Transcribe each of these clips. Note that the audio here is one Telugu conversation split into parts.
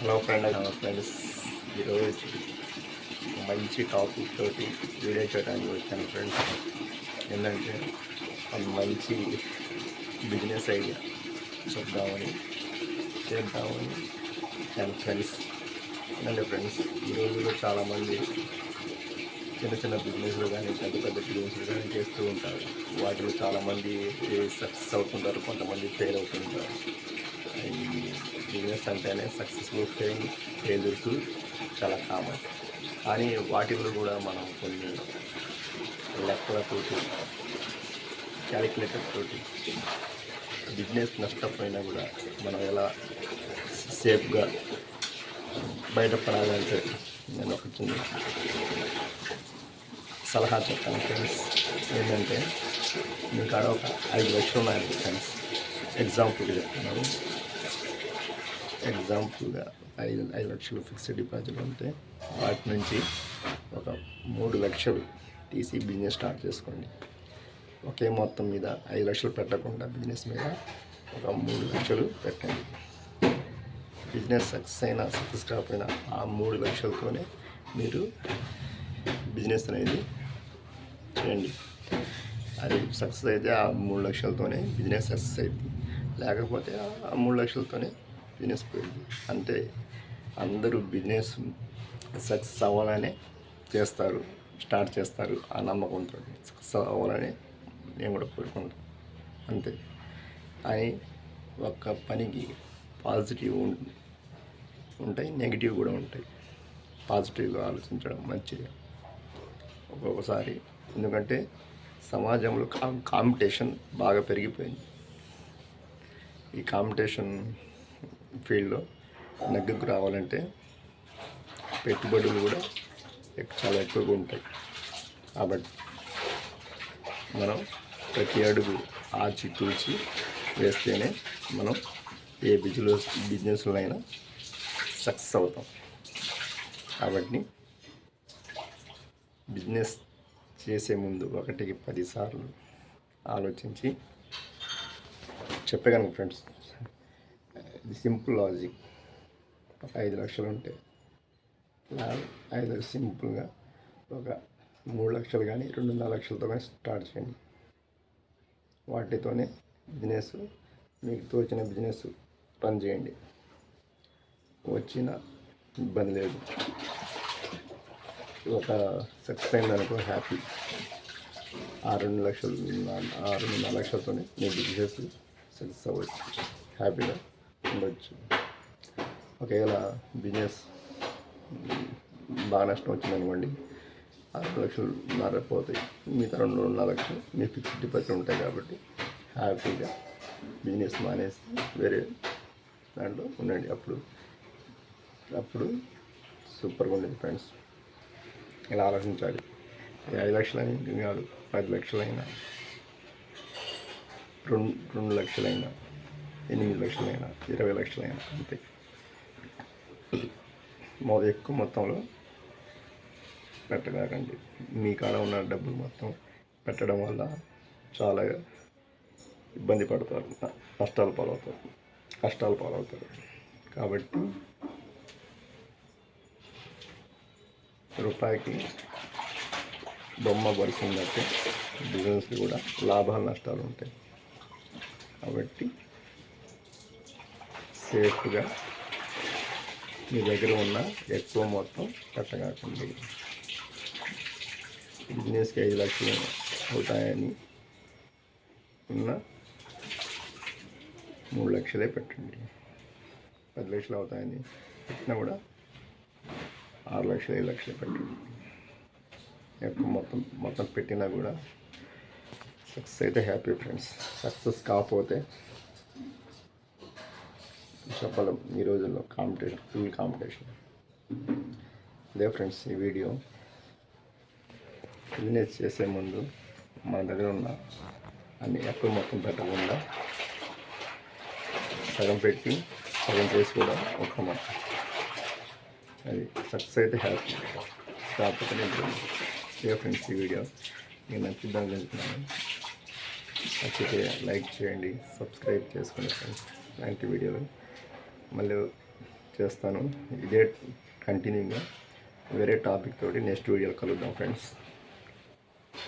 హలో ఫ్రెండ్ హలో ఫ్రెండ్స్ ఈరోజు మంచి టాపిక్ తోటి వీడియో చేయడానికి వచ్చాను ఫ్రెండ్స్ ఏంటంటే ఒక మంచి బిజినెస్ ఐడియా చెప్దామని చేద్దామని నేను ఫ్రెండ్స్ ఏంటంటే ఫ్రెండ్స్ ఈ రోజుల్లో చాలామంది చిన్న చిన్న బిజినెస్లు కానీ పెద్ద పెద్ద బిజినెస్లు కానీ చేస్తూ ఉంటారు. వాటిలో చాలామంది సక్సెస్ అవుతుంటారు కొంతమంది ఫెయిల్ అవుతుంటారు. బిజినెస్ అంటేనే సక్సెస్ఫుల్ ఫెయిల్ ఫెయిల్యూర్స్ చాలా కామన్ కానీ వాటిలో కూడా మనం కొన్ని లెక్కలతోటి క్యాలిక్యులేటర్ తోటి బిజినెస్ నష్టపోయినా కూడా మనం ఎలా సేఫ్గా బయటపడాలంటే నేను ఒక చిన్న సలహా చెప్తాను ఫ్రెండ్స్ ఏంటంటే మీ కాడ ఒక ఐదు లక్షలు ఉన్నాయి ఫ్రెండ్స్ ఎగ్జాంపుల్గా చెప్తున్నాను. ఎగ్జాంపుల్గా ఐదు ఐదు లక్షలు ఫిక్స్డ్ డిపాజిట్ ఉంటే వాటి నుంచి ఒక మూడు లక్షలు తీసి బిజినెస్ స్టార్ట్ చేసుకోండి. ఒకే మొత్తం మీద ఐదు లక్షలు పెట్టకుండా బిజినెస్ మీద ఒక మూడు లక్షలు పెట్టండి. బిజినెస్ సక్సెస్ అయినా సక్సెస్ కాకపోయినా ఆ మూడు లక్షలతోనే మీరు బిజినెస్ అనేది చేయండి. అది సక్సెస్ అయితే ఆ మూడు లక్షలతోనే బిజినెస్ సక్సెస్ అవుతుంది లేకపోతే ఆ మూడు లక్షలతోనే బిజినెస్ పోయింది. అంటే అందరూ బిజినెస్ సక్సెస్ అవ్వాలనే చేస్తారు స్టార్ట్ చేస్తారు ఆ నమ్మకంతో. సక్సెస్ అవ్వాలని నేను కూడా కోరుకుంటాను అంతే. అని ఒక పనికి పాజిటివ్ ఉంటాయి నెగిటివ్ కూడా ఉంటాయి. పాజిటివ్గా ఆలోచించడం మంచిది. ఒక్కొక్కసారి ఎందుకంటే సమాజంలో కా కాంపిటీషన్ బాగా పెరిగిపోయింది. ఈ కాంపిటీషన్ ఫీల్డ్లో నెగ్గకు రావాలంటే పెట్టుబడులు కూడా చాలా ఎక్కువగా ఉంటాయి. కాబట్టి మనం ప్రతి అడుగు ఆచి తూచి వేస్తేనే మనం ఏ బిజినెస్ బిజినెస్లో అయినా సక్సెస్ అవుతాం. కాబట్టి బిజినెస్ చేసే ముందు ఒకటికి పదిసార్లు ఆలోచించి చెప్పగలను ఫ్రెండ్స్. ఇది సింపుల్ లాజిక్. ఒక ఐదు లక్షలు ఉంటే నా ఐదు సింపుల్గా ఒక మూడు లక్షలు కానీ రెండున్నర లక్షలతో కానీ స్టార్ట్ చేయండి. వాటితోనే బిజినెస్ మీకు తోచిన బిజినెస్ రన్ చేయండి. వచ్చిన ఇబ్బంది లేదు. ఒక సక్సెస్ అయిందనుకో హ్యాపీ. ఆ రెండు లక్షలు ఆ ఆ రెండున్నర లక్షలతోనే మీ బిజినెస్ సక్సెస్ అవ్వచ్చు. హ్యాపీగా. ఉండొచ్చు. ఒకవేళ బిజినెస్ బాగా నష్టం వచ్చిందనుకోండి ఆరు లక్షలు నర మిగతా రెండు రెండున్నర లక్షలు మీ ఫిక్స్డ్ డిపాజిట్ ఉంటాయి కాబట్టి హ్యాపీగా బిజినెస్ మానేసి వేరే దాంట్లో ఉండండి. అప్పుడు అప్పుడు సూపర్గా ఉండేది ఫ్రెండ్స్. ఇలా ఆలోచించాలి. ఐదు లక్షలైనా కాదు పది లక్షలైనా రెండు రెండు లక్షలైనా ఎనిమిది లక్షలైనా ఇరవై లక్షలైనా అంతే. మొ ఎక్కువ మొత్తంలో పెట్టగాకండి. మీ కాడ ఉన్న డబ్బులు మొత్తం పెట్టడం వల్ల చాలా ఇబ్బంది పడతారు నష్టాలు పాలవుతారు కష్టాలు పాలవుతారు. కాబట్టి రూపాయికి బొమ్మ పడుతుందంటే బిజినెస్కి కూడా లాభాలు నష్టాలు ఉంటాయి. కాబట్టి సేఫ్గా మీ దగ్గర ఉన్న ఎక్కువ మొత్తం పెట్టగాకండి బిజినెస్కి ఐదు లక్షలు అవుతాయని ఉన్న మూడు లక్షలే పెట్టండి. పది లక్షలు అవుతాయని పెట్టినా కూడా ఆరు లక్షలు ఐదు లక్షలు పెట్టండి. ఎక్కువ మొత్తం మొత్తం పెట్టినా కూడా సక్సెస్ అయితే హ్యాపీ ఫ్రెండ్స్. సక్సెస్ కాకపోతే చెప్పలేం ఈ రోజుల్లో కాంపిటీషన్ ఫుల్ కాంపిటీషన్. అదే ఫ్రెండ్స్ ఈ వీడియో బిజినెస్ చేసే ముందు మన దగ్గర ఉన్న అన్ని ఎక్కువ మొత్తం పెట్టకుండా సగం పెట్టి సగం చేసి కూడా ఒక మొత్తం అది సక్సెస్ అయితే హ్యాపీ కాకపోతే ఫ్రెండ్స్ ఈ వీడియో నేను నచ్చుద్దాం వెళ్తున్నాను నచ్చితే లైక్ చేయండి సబ్స్క్రైబ్ చేసుకోండి ఫ్రెండ్స్ ఇలాంటి వీడియోలు మళ్ళీ చేస్తాను. ఇదే కంటిన్యూగా వేరే టాపిక్ తోటి నెక్స్ట్ వీడియోలో కలుద్దాం ఫ్రెండ్స్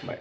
బాయ్